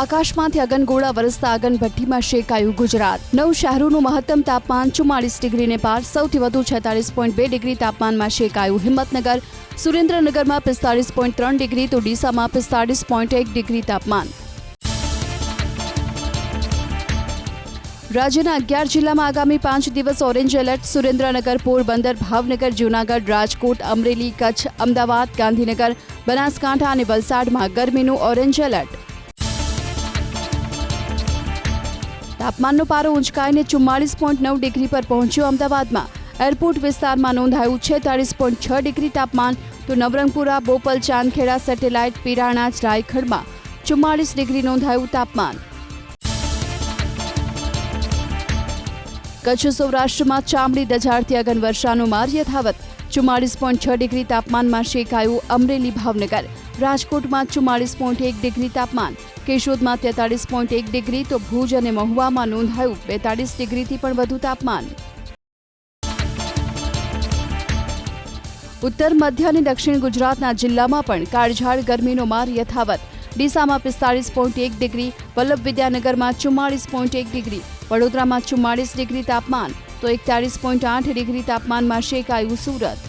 આકાશમાંથી અગનગોળા વરસતા અગનભઠ્ઠીમાં શેકાયું ગુજરાત. નવ શહેરોનું મહત્તમ તાપમાન ચુમ્માળીસ ડિગ્રીને પાર, સૌથી વધુ છેતાલીસ પોઈન્ટ બે ડિગ્રી તાપમાનમાં શેકાયું. હિંમતનગર, સુરેન્દ્રનગરમાં પિસ્તાળીસ પોઈન્ટ ત્રણ ડિગ્રી, તો ડીસામાં પિસ્તાળીસ પોઈન્ટ એક ડિગ્રી તાપમાન. રાજ્યના અગિયાર જિલ્લામાં આગામી પાંચ દિવસ ઓરેન્જ એલર્ટ, સુરેન્દ્રનગર, પોરબંદર, ભાવનગર, જૂનાગઢ, રાજકોટ, અમરેલી, કચ્છ, અમદાવાદ, ગાંધીનગર, બનાસકાંઠા અને વલસાડમાં ગરમીનું ઓરેન્જ એલર્ટ. તાપમાનનો પારો ઊંચકાઈને ચુમ્માળીસ પોઈન્ટ નવ ડિગ્રી પર પહોંચ્યો અમદાવાદમાં. એરપોર્ટ વિસ્તારમાં નોંધાયું છેતાળીસ પોઈન્ટ છ ડિગ્રી તાપમાન તો નવરંગપુરા, બોપલ, ચાંદખેડા, સેટેલાઇટ, પિરાણા, રાયખડમાં ચુમ્માળીસ ડિગ્રી નોંધાયું તાપમાન. કચ્છ સૌરાષ્ટ્રમાં ચામડી દજાડતી અગન વર્ષાનો માર યથાવત ચુમ્માળીસ પોઈન્ટ છ ડિગ્રી તાપમાનમાં શેકાયું અમરેલી ભાવનગર. રાજકોટમાં ચુમ્માળીસ પોઈન્ટ એક ડિગ્રી તાપમાન. કેશોદમાં તેતાળીસ પોઈન્ટ એક ડિગ્રી તો ભુજ અને મહુવામાં નોંધાયું બેતાળીસ ડિગ્રીથી પણ વધુ તાપમાન. ઉત્તર, મધ્ય અને દક્ષિણ ગુજરાતના જિલ્લામાં પણ કાળઝાળ ગરમીનો માર યથાવત. ડીસામાં પિસ્તાળીસ પોઈન્ટ એક ડિગ્રી, વલ્લભ વિદ્યાનગરમાં ચુમ્માળીસ પોઈન્ટ એક ડિગ્રી, વડોદરામાં ચુમ્માળીસ ડિગ્રી તાપમાન. તો એકતાળીસ પોઈન્ટ આઠ ડિગ્રી તાપમાનમાં શેકાયું સુરત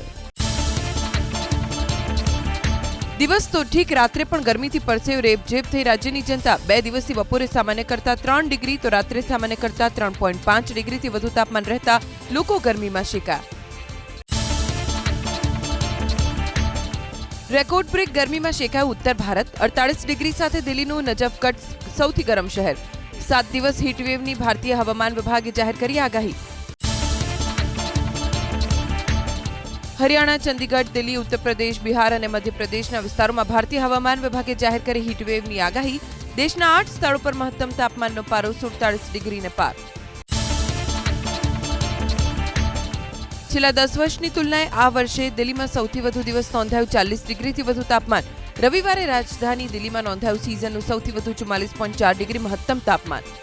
દિવસ તો ઠીક રાત્રે પણ ગરમીથી પરસેવ રેબઝેબ થઈ રાજ્યની જનતા બે દિવસથી બપોરે સામાન્ય કરતા ત્રણ ડિગ્રી, તો રાત્રે સામાન્ય કરતા ત્રણ પોઈન્ટ પાંચ ડિગ્રીથી વધુ તાપમાન રહેતા લોકો ગરમીમાં શેકાયા રેકોર્ડ બ્રેક ગરમીમાં શેકાયું ઉત્તર ભારત, અડતાળીસ ડિગ્રી સાથે દિલ્હીનું નજફગઢ સૌથી ગરમ શહેર. સાત દિવસ હીટવેવની ભારતીય હવામાન વિભાગે જાહેર કરી આગાહી. હરિયાણા, ચંદીગઢ, દિલ્હી ઉત્તર પ્રદેશ બિહાર અને મધ્યપ્રદેશના વિસ્તારોમાં ભારતીય હવામાન વિભાગે જાહેર કરી હીટવેવની આગાહી. દેશના આઠ સ્થળો પર મહત્તમ તાપમાનનો પારો સુડતાળીસ ડિગ્રીને પાર. છેલ્લા દસ વર્ષની તુલનાએ આ વર્ષે દિલ્હીમાં સૌથી વધુ દિવસ નોંધાયું ચાલીસ ડિગ્રીથી વધુ તાપમાન. રવિવારે રાજધાની દિલ્હીમાં નોંધાયું સિઝનનું સૌથી વધુ ચુમ્માલીસ પોઈન્ટ ચાર ડિગ્રી મહત્તમ તાપમાન.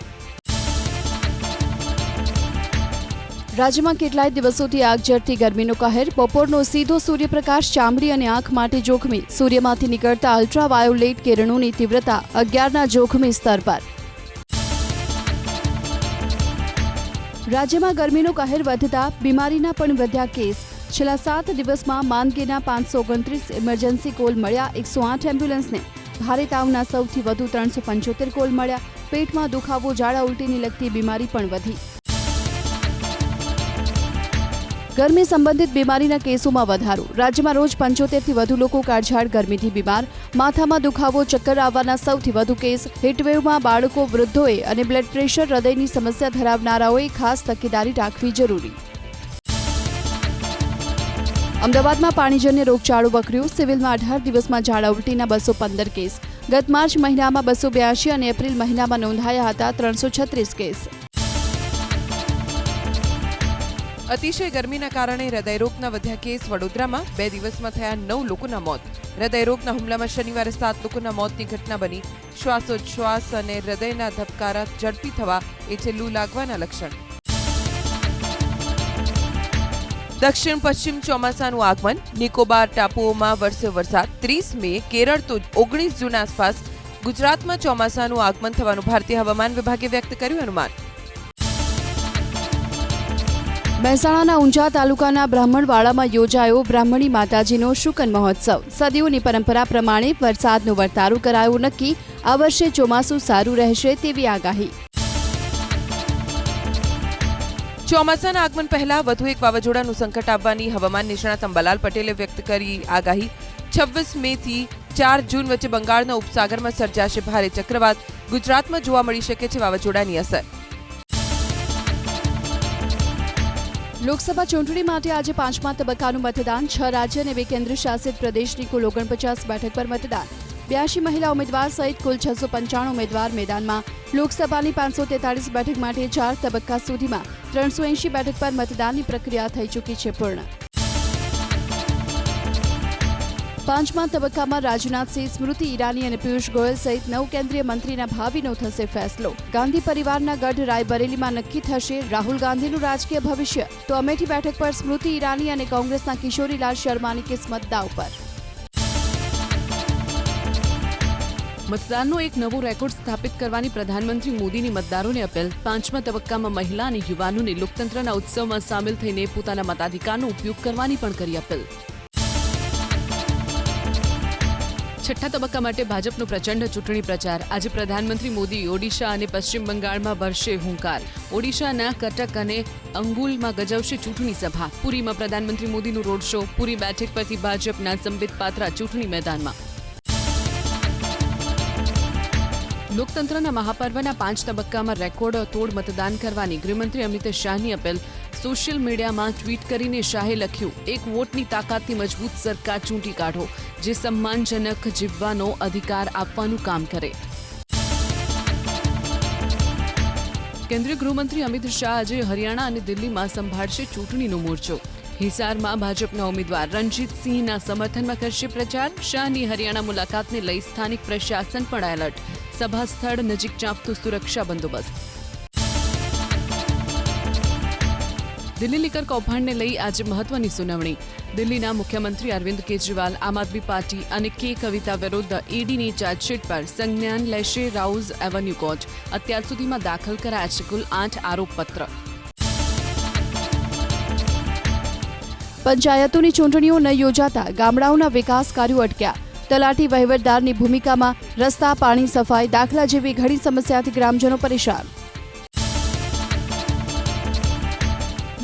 રાજ્યમાં કેટલાય દિવસોથી આગ ઝરતી ગરમીનો કહેર, બપોરનો સીધો સૂર્યપ્રકાશ ચામડી અને આંખ માટે જોખમી, સૂર્યમાંથી નીકળતા અલ્ટ્રાવાયોલેટ કિરણોની તીવ્રતા અગિયારના જોખમી સ્તર પર. રાજ્યમાં ગરમીનો કહેર વધતા બીમારીના પણ વધ્યા કેસ. છેલ્લા સાત દિવસમાં માંદગીના પાંચસો ઓગણત્રીસ ઇમરજન્સી કોલ મળ્યા, એકસો આઠ એમ્બ્યુલન્સને ભારે તાવના સૌથી વધુ ત્રણસો પંચોતેર કોલ મળ્યા. પેટમાં દુખાવો, ઝાડા ઉલટીની લગતી બીમારી પણ વધી. ગરમી સંબંધિત બીમારીના કેસોમાં વધારો. રાજ્યમાં રોજ પંચોતેરથી વધુ લોકો કાળઝાળ, ગરમીથી બીમાર. માથામાં દુખાવો, ચક્કર આવવાના સૌથી વધુ કેસ. હીટવેવમાં બાળકો, વૃદ્ધોએ અને બ્લડ પ્રેશર હૃદયની સમસ્યા ધરાવનારાઓએ ખાસ તકેદારી રાખવી જરૂરી. અમદાવાદમાં પાણીજન્ય રોગચાળો વકર્યો. સિવિલમાં અઢાર દિવસમાં ઝાડા ઉલટીના બસો પંદર કેસ. ગત માર્ચ મહિનામાં બસો બ્યાસી અને એપ્રિલ મહિનામાં નોંધાયા હતા ત્રણસો છત્રીસ કેસ. અતિશય ગરમીના કારણે હૃદયરોગના વધ્યા કેસ વડોદરામાં બે દિવસમાં થયા નવ લોકોના મોત. હૃદયરોગના હુમલામાં શનિવારે સાત લોકોના મોતની ઘટના બની. શ્વાસોચ્છ્વાસ અને હૃદયના ધબકારા ઝડપી થવા એ છેલ્લું લાગવાના લક્ષણ. દક્ષિણ પશ્ચિમ ચોમાસાનું આગમન. નિકોબાર ટાપુઓમાં વરસ્યો વરસાદ. ત્રીસ મે, કેરળ તો ઓગણીસ જૂન આસપાસ. ગુજરાતમાં ચોમાસાનું આગમન થવાનું ભારતીય હવામાન વિભાગે વ્યક્ત કર્યું અનુમાન. મહેસાણાના ઊંઝા તાલુકાના બ્રાહ્મણવાડામાં યોજાયો બ્રાહ્મણી માતાજીનો શુકન મહોત્સવ. સદીઓની પરંપરા પ્રમાણે વરસાદનો વર્તારો કરાયો નક્કી. આ વર્ષે ચોમાસું સારું રહેશે તેવી આગાહી. ચોમાસાના આગમન પહેલા વધુ એક વાવાઝોડાનું સંકટ આવવાની હવામાન નિષ્ણાત અંબાલાલ પટેલે વ્યક્ત કરી આગાહી. છવ્વીસ મે થી ચાર જૂન વચ્ચે બંગાળના ઉપસાગરમાં સર્જાશે ભારે ચક્રવાત. ગુજરાતમાં જોવા મળી શકે છે વાવાઝોડાની અસર. લોકસભા ચૂંટણી માટે આજે પાંચમા તબક્કાનું મતદાન. છ રાજ્ય અને બે કેન્દ્ર શાસિત પ્રદેશની કુલ ઓગણપચાસ બેઠક પર મતદાન. બ્યાસી મહિલા ઉમેદવાર સહિત કુલ છસો પંચાણું ઉમેદવાર મેદાનમાં. લોકસભાની પાંચસો તેતાળીસ બેઠક માટે ચાર તબક્કા સુધીમાં ત્રણસો એંશી બેઠક પર મતદાનની પ્રક્રિયા થઈ ચૂકી છે પૂર્ણ. પાંચમા તબક્કામાં રાજનાથસિંહ સ્મૃતિ ઈરાની અને પિયુષ ગોયલ સહિત નવ કેન્દ્રીય મંત્રીના ભાવિનો થશે ફેસલો. ગાંધી પરિવારના ગઢ રાયબરેલીમાં નક્કી થશે રાહુલ ગાંધીનું રાજકીય ભવિષ્ય. તો અમેઠી બેઠક પર સ્મૃતિ ઈરાની અને કોંગ્રેસના કિશોરીલાલ શર્માની કિસ્મત દાવ પર. મતદાનનો એક નવો રેકોર્ડ સ્થાપિત કરવાની પ્રધાનમંત્રી મોદીની મતદારોને અપીલ. પાંચમા તબક્કામાં મહિલા અને યુવાનોને લોકતંત્રના ઉત્સવમાં સામેલ થઈને પોતાના મતાધિકારનો ઉપયોગ કરવાની પણ કરી અપીલ. છઠ્ઠા તબક્કા માટે ભાજપનો પ્રચંડ ચૂંટણી પ્રચાર. આજે પ્રધાનમંત્રી મોદી ઓડિશા અને પશ્ચિમ બંગાળમાં ભરશે હુંકાર. ઓડિશાના કટક અને અંગુલમાં ગજવશે ચૂંટણી સભા. પુરીમાં પ્રધાનમંત્રી મોદીનું રોડ શો. પુરી બેઠક પરથી ભાજપના સંબિત પાત્રા ચૂંટણી મેદાનમાં. લોકતંત્રના મહાપર્વના પાંચ તબક્કામાં રેકોર્ડ તોડ મતદાન કરવાની ગૃહમંત્રી અમિત શાહની અપીલ. સોશિયલ મીડિયામાં ટ્વીટ કરીને શાહે લખ્યું, એક વોટની તાકાતથી મજબૂત સરકાર ચૂંટી કાઢો, જે સન્માનજનક જીવવાનો અધિકાર આપવાનું કામ કરે. કેન્દ્રીય ગૃહમંત્રી અમિત શાહ આજે હરિયાણા અને દિલ્હીમાં સંભાળશે ચૂંટણીનો મોરચો. હિસારમાં ભાજપના ઉમેદવાર રણજીત સિંહના સમર્થનમાં કરશે પ્રચાર. શાહની હરિયાણા મુલાકાતને લઈ સ્થાનિક પ્રશાસન પણ એલર્ટ સભા સ્થળ નજીક ચાંપતું સુરક્ષા બંદોબસ્ત. દિલ્હી લીકર કૌભાંડને લઈ આજે મહત્વની સુનાવણી. દિલ્હીના મુખ્યમંત્રી અરવિંદ કેજરીવાલ, આમ આદમી પાર્ટી અને કે કવિતા વિરુદ્ધ ઈડીની ચાર્જશીટ પર સંજ્ઞાન લેશે રાઉઝ એવન્યુ કોર્ટ. અત્યાર સુધીમાં દાખલ કરાયા છે કુલ આઠ આરોપપત્ર. પંચાયતોની ચૂંટણીઓ ન યોજાતા ગામડાઓના વિકાસ કાર્યો અટક્યા. તલાટી વહીવટદારની ભૂમિકામાં રસ્તા, પાણી, સફાઈ, દાખલા જેવી ઘણી સમસ્યાથી ગ્રામજનો પરેશાન.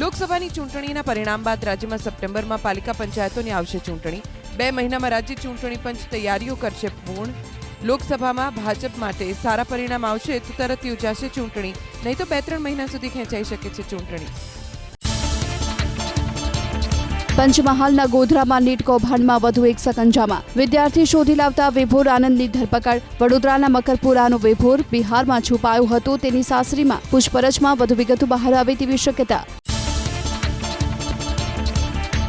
લોકસભાની ચૂંટણીના પરિણામ બાદ રાજ્યમાં સપ્ટેમ્બરમાં પાલિકા પંચાયતોની આવશે ચૂંટણી. બે મહિનામાં રાજ્ય ચૂંટણી પંચ તૈયારીઓ કરશે પૂર્ણ. લોકસભામાં ભાજપ માટે સારા પરિણામ આવશે તો તરત યોજાશે ચૂંટણી. નહીં તો બે ત્રણ મહિના સુધી ખેંચાઈ શકે છે ચૂંટણી. પંચમહાલના ગોધરામાં નીટ કૌભાંડમાં વધુ એક સકંજામાં. વિદ્યાર્થી શોધી લાવતા વિભોર આનંદની ધરપકડ. વડોદરાના મકરપુરાનો વિભોર બિહારમાં છુપાયો હતો તેની સાસરીમાં. પૂછપરછમાં વધુ વિગતો બહાર આવે તેવી શક્યતા.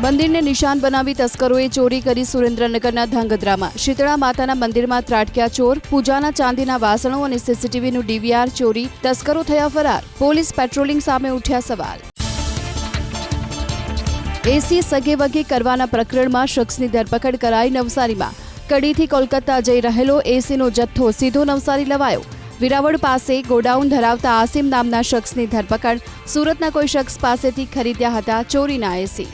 મંદિરને નિશાન બનાવી તસ્કરોએ ચોરી કરી સુરેન્દ્રનગરના ધાંગધ્રામાં શીતળા માતાના મંદિરમાં ત્રાટક્યા ચોર, પૂજાના ચાંદીના વાસણો અને સીસીટીવીનું ડીવીઆર ચોરી, તસ્કરો થયા ફરાર. પોલીસ પેટ્રોલિંગ સામે ઉઠ્યા સવાલ. એસી સગે વગે કરવાના પ્રકરણમાં શખ્સની ધરપકડ કરાઈ નવસારીમાં. કડીથી કોલકાતા જઈ રહેલો એસીનો જથ્થો સીધો નવસારી લવાયો. વિરાવળ પાસે ગોડાઉન ધરાવતા આસિમ નામના શખ્સની ધરપકડ. સુરતના કોઈ શખ્સ પાસેથી ખરીદ્યા હતા ચોરીના એસી.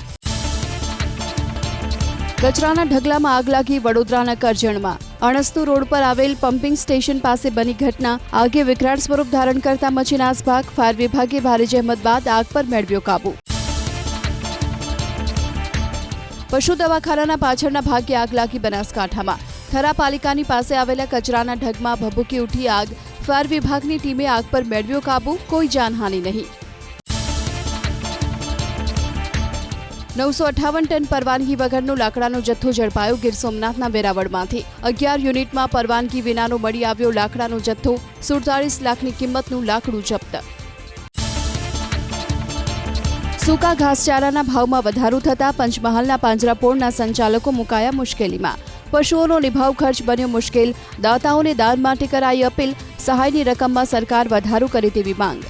કચરાના ઢગલામાં આગ લાગી વડોદરાના કરજણમાં. અણસ્તુ રોડ પર આવેલ પમ્પિંગ સ્ટેશન પાસે બની ઘટના. આગે વિકરાળ સ્વરૂપ ધારણ કરતા મચી નાસભાગ ફાયર વિભાગે ભારે જહેમત બાદ આગ પર મેળવ્યો કાબુ. પશુ દવાખાનાના પાછળના ભાગે આગ લાગી બનાસકાંઠામાં. થરા પાલિકાની પાસે આવેલા કચરાના ઢગમાં ભભૂકી ઉઠી આગ. ફાયર વિભાગની ટીમે આગ પર મેળવ્યો કાબુ. કોઈ જાનહાનિ નહીં. નવસો અઠાવન ટન પરવાનગી વગરનો લાકડાનો જથ્થો ઝડપાયો ગીર સોમનાથના વેરાવળમાંથી. અગિયાર યુનિટમાં પરવાનગી વિનાનો મળી આવ્યો લાકડાનો જથ્થો સુડતાલીસ લાખની કિંમતનું લાકડું જપ્ત. સૂકા ઘાસચારાના ભાવમાં વધારો થતાં પંચમહાલના પાંજરાપોળના સંચાલકો મુકાયા મુશ્કેલીમાં. પશુઓનો નિભાવ ખર્ચ બન્યો મુશ્કેલ, દાતાઓને દાન માટે કરાઈ અપીલ, સહાયની રકમમાં સરકાર વધારો કરે તેવી માંગ.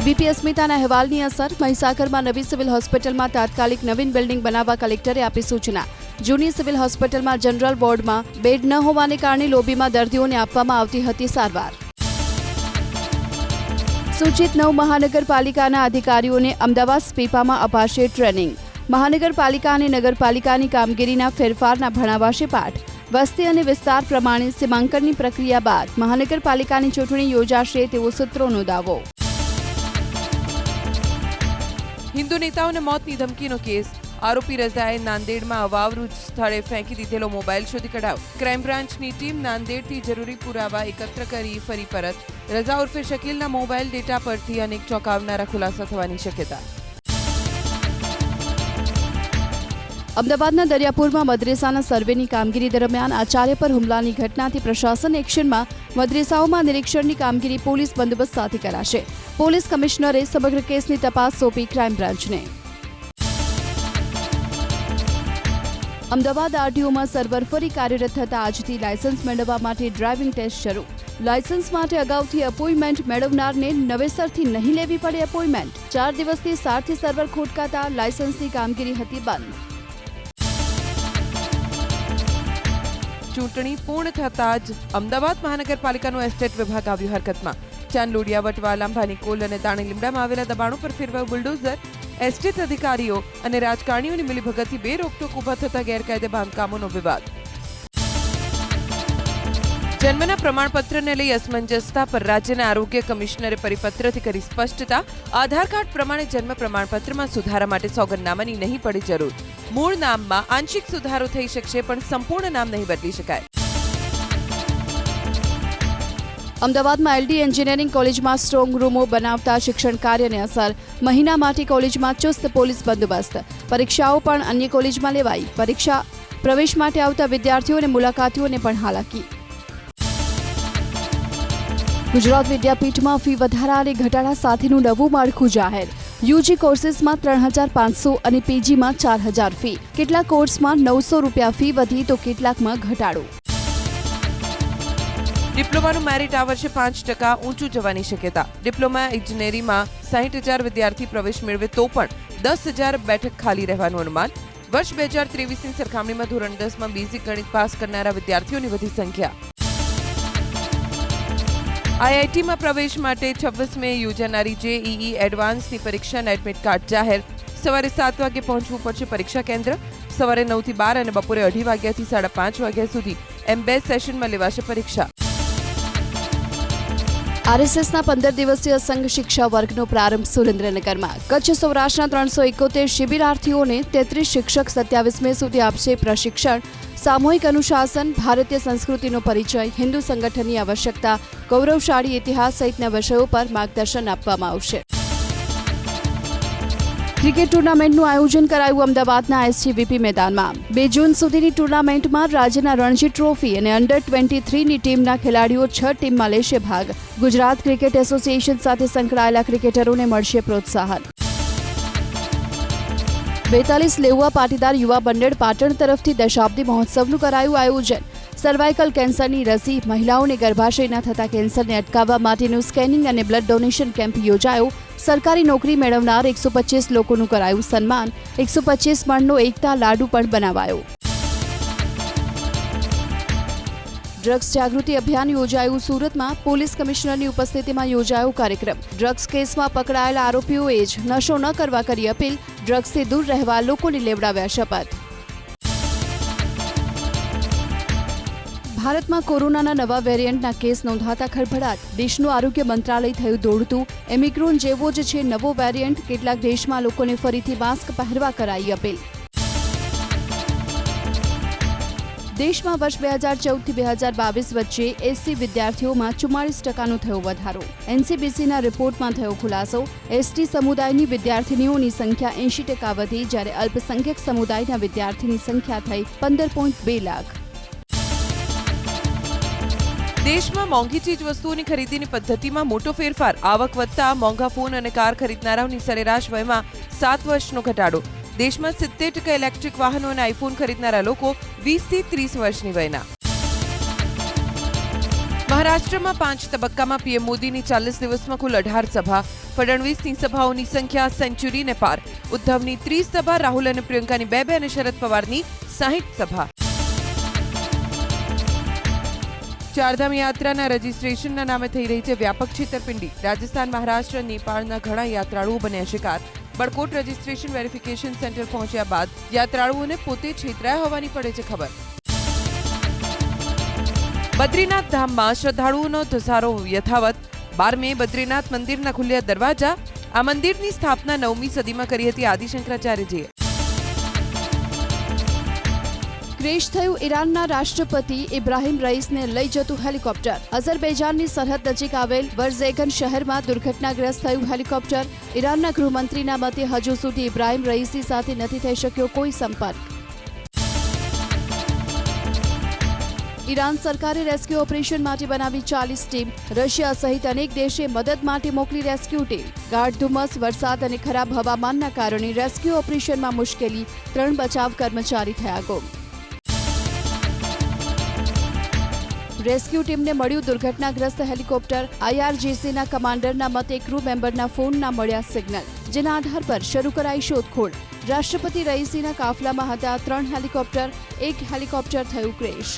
એબીપી અસ્મિતાના અહેવાલની અસર. મહીસાગરમાં નવી સિવિલ હોસ્પિટલમાં તાત્કાલિક નવીન બિલ્ડિંગ બનાવવા કલેક્ટરે આપી સૂચના. જૂની સિવિલ હોસ્પિટલમાં જનરલ વોર્ડમાં બેડ ન હોવાને કારણે લોબીમાં દર્દીઓને આપવામાં આવતી હતી સારવાર. સૂચિત નવ મહાનગરપાલિકાના અધિકારીઓને અમદાવાદ સ્પીપામાં અપાશે ટ્રેનિંગ. મહાનગરપાલિકા અને નગરપાલિકાની કામગીરીના ફેરફારના ભણાવાશે પાઠ. વસ્તી અને વિસ્તાર પ્રમાણે સીમાંકનની પ્રક્રિયા બાદ મહાનગરપાલિકાની ચૂંટણી યોજાશે તેવો સૂત્રોનો દાવો. હિન્દુ નેતાઓને મોતની ધમકીનો કેસ. આરોપી રજાએ નાંદેડમાં અવાવરૂ સ્થળે ફેંકી દીધેલો મોબાઈલ શોધી કઢાવ. ક્રાઇમ બ્રાન્ચની ટીમ નાંદેડથી જરૂરી પુરાવા એકત્ર કરી ફરી પરત. રજા ઉર્ફે શકીલના મોબાઈલ ડેટા પરથી અનેક ચોંકાવનારા ખુલાસા થવાની શક્યતા. અમદાવાદના દરિયાપુરમાં મદ્રેસાના સર્વેની કામગીરી દરમિયાન આચાર્ય પર હુમલાની ઘટનાથી પ્રશાસન એક્શનમાં મદ્રેસાઓમાં નિરીક્ષણની કામગીરી પોલીસ બંદોબસ્ત સાથે કરાશે. પોલીસ કમિશનરે સમગ્ર કેસની તપાસ સોંપી ક્રાઇમ બ્રાન્ચને. અમદાવાદ આરટીઓમાં સર્વર ફરી કાર્યરત થતા આજથી લાયસન્સ મેળવવા માટે ડ્રાઇવિંગ ટેસ્ટ શરૂ. લાયસન્સ માટે અગાઉથી એપોઇન્ટમેન્ટ મેળવનારને નવેસરથી નહીં લેવી પડે એપોઇન્ટમેન્ટ ચાર દિવસથી સારથી સર્વર ખોટકાતા લાયસન્સની કામગીરી હતી બંધ. ચૂંટણી પૂર્ણ થતાં જ અમદાવાદ મહાનગરપાલિકાનો એસ્ટેટ વિભાગ આવ્યો હરકતમાં. ચાંદલોડિયા વટવા લાંભાની કોલ અને દાણી લીમડામાં આવેલા દબાણો પર ફેરવાયું બુલડોઝર. એસ્ટેટ અધિકારીઓ અને રાજકારણીઓની મિલીભગતથી બે રોકટોક ઊભા થતા ગેરકાયદે બાંધકામોનો વિવાદ. જન્મના પ્રમાણપત્રને લઈ અસમંજસતા પર રાજ્યના આરોગ્ય કમિશનરે પરિપત્રથી કરી સ્પષ્ટતા. આધાર કાર્ડ પ્રમાણે જન્મ પ્રમાણપત્રમાં સુધારા માટે સોગંદનામાની નહીં પડે જરૂર. મૂળ નામમાં આંશિક સુધારો થઈ શકશે, પણ સંપૂર્ણ નામ નહીં બદલી શકાય. અમદાવાદમાં એલડી એન્જિનિયરિંગ કોલેજમાં સ્ટ્રોંગ રૂમો બનાવતા શિક્ષણ કાર્યને અસર. મહિના માટે કોલેજમાં ચુસ્ત પોલીસ બંદોબસ્ત. પરીક્ષાઓ પણ અન્ય કોલેજમાં લેવાઈ. પરીક્ષા પ્રવેશ માટે આવતા વિદ્યાર્થીઓ અને મુલાકાતીઓને પણ હાલાકી. ગુજરાત વિદ્યાપીઠમાં ફી વધારા અને ઘટાડા સાથેનું નવું માળખું જાહેર. યુજી કોર્સીસમાં ત્રણ હજાર પાંચસો અને પીજીમાં ચાર હજાર ફી. કેટલાક કોર્સમાં નવસો રૂપિયા ફી વધી તો કેટલાકમાં ઘટાડો. ડિપ્લોમાનું મેરિટ આ વર્ષે પાંચ ટકા ઊંચું જવાની શક્યતા. ડિપ્લોમા ઇજનેરીમાં સાહીઠ હજાર વિદ્યાર્થી પ્રવેશ મેળવે તો પણ દસ હજાર બેઠક ખાલી રહેવાનું અનુમાન. વર્ષ બે હજાર ત્રેવીસની સરખામણીમાં ધોરણ દસમાં બેઝિક ગણિત પાસ કરનારા વિદ્યાર્થીઓની વધી સંખ્યા. આઈઆઈટીમાં પ્રવેશ માટે છવ્વીસ મે યોજાનારી જેઈઈ એડવાન્સની પરીક્ષાના એડમિટ કાર્ડ જાહેર. સવારે સાત વાગે પહોંચવું પડશે પરીક્ષા કેન્દ્ર. સવારે નવથી બાર અને બપોરે અઢી વાગ્યાથી સાડા પાંચ વાગ્યા સુધી એમ બે સેશનમાં લેવાશે પરીક્ષા. આરએસએસના પંદર દિવસીય સંઘ શિક્ષા વર્ગનો પ્રારંભ સુરેન્દ્રનગરમાં. કચ્છ સૌરાષ્ટ્રના ત્રણસો એકોતેર શિબિરાર્થીઓને તેત્રીસ શિક્ષક સત્યાવીસ મે સુધી આપશે પ્રશિક્ષણ. સામૂહિક અનુશાસન, ભારતીય સંસ્કૃતિનો પરિચય, હિન્દુ સંગઠનની આવશ્યકતા, ગૌરવશાળી ઇતિહાસ સહિતના વિષયો પર માર્ગદર્શન આપવામાં આવશે. ક્રિકેટ ટુર્નામેન્ટનું આયોજન કરાયું અમદાવાદના એસજીવીપી મેદાનમાં. બે જૂન સુધીની ટુર્નામેન્ટમાં રાજ્યના રણજી ટ્રોફી અને અંડર ટ્વેન્ટી થ્રીની ટીમના ખેલાડીઓ છ ટીમમાં લેશે ભાગ. ગુજરાત ક્રિકેટ એસોસિએશન સાથે સંકળાયેલા ક્રિકેટરોને મળશે પ્રોત્સાહન. બેતાલીસ લેઉવા પાટીદાર યુવા બંડેડ પાટણ તરફથી દશાબ્દી મહોત્સવનું કરાયું આયોજન. સર્વાઇકલ કેન્સરની રસી મહિલાઓને ગર્ભાશયના થતા કેન્સરને અટકાવવા માટેનું સ્કેનિંગ અને બ્લડ ડોનેશન કેમ્પ યોજાયો. સરકારી નોકરી મેળવનાર એકસો પચીસ લોકોનું કરાયું સન્માન. એકસો પચીસ મણનો એકતા લાડુ પણ બનાવાયો. ડ્રગ્સ જાગૃતિ અભિયાન યોજાયું સુરતમાં, પોલીસ કમિશનરની ઉપસ્થિતિમાં યોજાયો કાર્યક્રમ. ડ્રગ્સ કેસમાં પકડાયેલા આરોપીઓએ જ નશો ન કરવા કરી અપીલ, ડ્રગ્સથી દૂર રહેવા લોકોને લેવડાવ્યા શપથ. ભારતમાં કોરોનાના નવા વેરિયન્ટના કેસ નોંધાતા ખળભળાટ. દેશનું આરોગ્ય મંત્રાલય થયું દોડતું. એમિક્રોન જેવો જ છે નવો વેરિયન્ટ. કેટલાક દેશમાં લોકોને ફરીથી માસ્ક પહેરવા કરાઈ અપીલ. દેશમાં વર્ષ બે હજાર ચૌદથી બે હજાર બાવીસ વચ્ચે એસસી વિદ્યાર્થીઓમાં ચુમ્માળીસ ટકાનો થયો વધારો. એનસીબીસીના રિપોર્ટમાં થયો ખુલાસો. એસટી સમુદાયની વિદ્યાર્થીનીઓની સંખ્યા એંશી ટકા વધી જ્યારે અલ્પસંખ્યક સમુદાયના વિદ્યાર્થીની સંખ્યા થઈ પંદર પોઈન્ટ બે લાખ. દેશમાં મોંઘી ચીજ વસ્તુઓની ખરીદીની પદ્ધતિમાં મોટો ફેરફાર. આવક વધતા મોંઘા ફોન અને કાર ખરીદનારાઓની સરેરાશ વયમાં સાત વર્ષનો ઘટાડો. દેશમાં સિત્તેર ટકા ઇલેક્ટ્રિક વાહનો અને આઈફોન ખરીદનારા લોકો વીસથી ત્રીસ વર્ષની વયના. મહારાષ્ટ્રમાં પાંચ તબક્કામાં પીએમ મોદીની ચાલીસ દિવસમાં કુલ અઢાર સભા. ફડણવીસની સભાઓની સંખ્યા સેન્ચુરીને પાર. ઉદ્ધવની ત્રીસ સભા, રાહુલ અને પ્રિયંકાની બે બે અને શરદ પવારની સાહીઠ સભા. ચારધામ યાત્રાના રજીસ્ટ્રેશનના નામે થઈ રહી છે વ્યાપક છેતરપિંડી. રાજસ્થાન, મહારાષ્ટ્ર, નેપાળના ઘણા યાત્રાળુઓ બન્યા શિકાર. બડકોટ રજીસ્ટ્રેશન વેરિફિકેશન સેન્ટર પહોંચ્યા બાદ યાત્રાળુઓને પોતે છેતરાયા હોવાની પડે છે ખબર. બદ્રીનાથ ધામમાં શ્રદ્ધાળુઓનો ધસારો યથાવત. બાર મે બદ્રીનાથ મંદિરના ખુલ્યા દરવાજા. આ મંદિરની સ્થાપના નવમી સદીમાં કરી હતી આદિશંકરાચાર્યજીએ ક્રેશ થયું ઈરાનના રાષ્ટ્રપતિ ઇબ્રાહિમ રઈસને લઈ જતું હેલિકોપ્ટર. અઝરબૈજાનની સરહદ નજીક આવેલ વર્ઝેગન શહેરમાં દુર્ઘટનાગ્રસ્ત થયું હેલિકોપ્ટર. ઈરાનના ગૃહમંત્રીના મતે હજુ સુધી ઇબ્રાહિમ રઈસી સાથે નથી થઈ શક્યો કોઈ સંપર્ક. ઈરાન સરકારે રેસ્ક્યુ ઓપરેશન માટે બનાવી ચાલીસ ટીમ. રશિયા સહિત અનેક દેશે મદદ માટે મોકલી રેસ્ક્યુ ટીમ. ગાઢ ધુમ્મસ, વરસાદ અને ખરાબ હવામાનના કારણે રેસ્ક્યુ ઓપરેશનમાં મુશ્કેલી. ત્રણ બચાવ કર્મચારી થયા ગુમ. રેસ્ક્યુ ટીમને મળ્યું દુર્ઘટનાગ્રસ્ત હેલિકોપ્ટર આઈઆરજીસીના કમાન્ડરના મતે ક્રૂ મેમ્બરના ફોનના મળ્યા સિગ્નલ, જેના આધાર પર શરૂ કરાઈ શોધખોળ. રાષ્ટ્રપતિ રઈસીના કાફલામાં હતા ત્રણ હેલિકોપ્ટર, એક હેલિકોપ્ટર થયું ક્રેશ.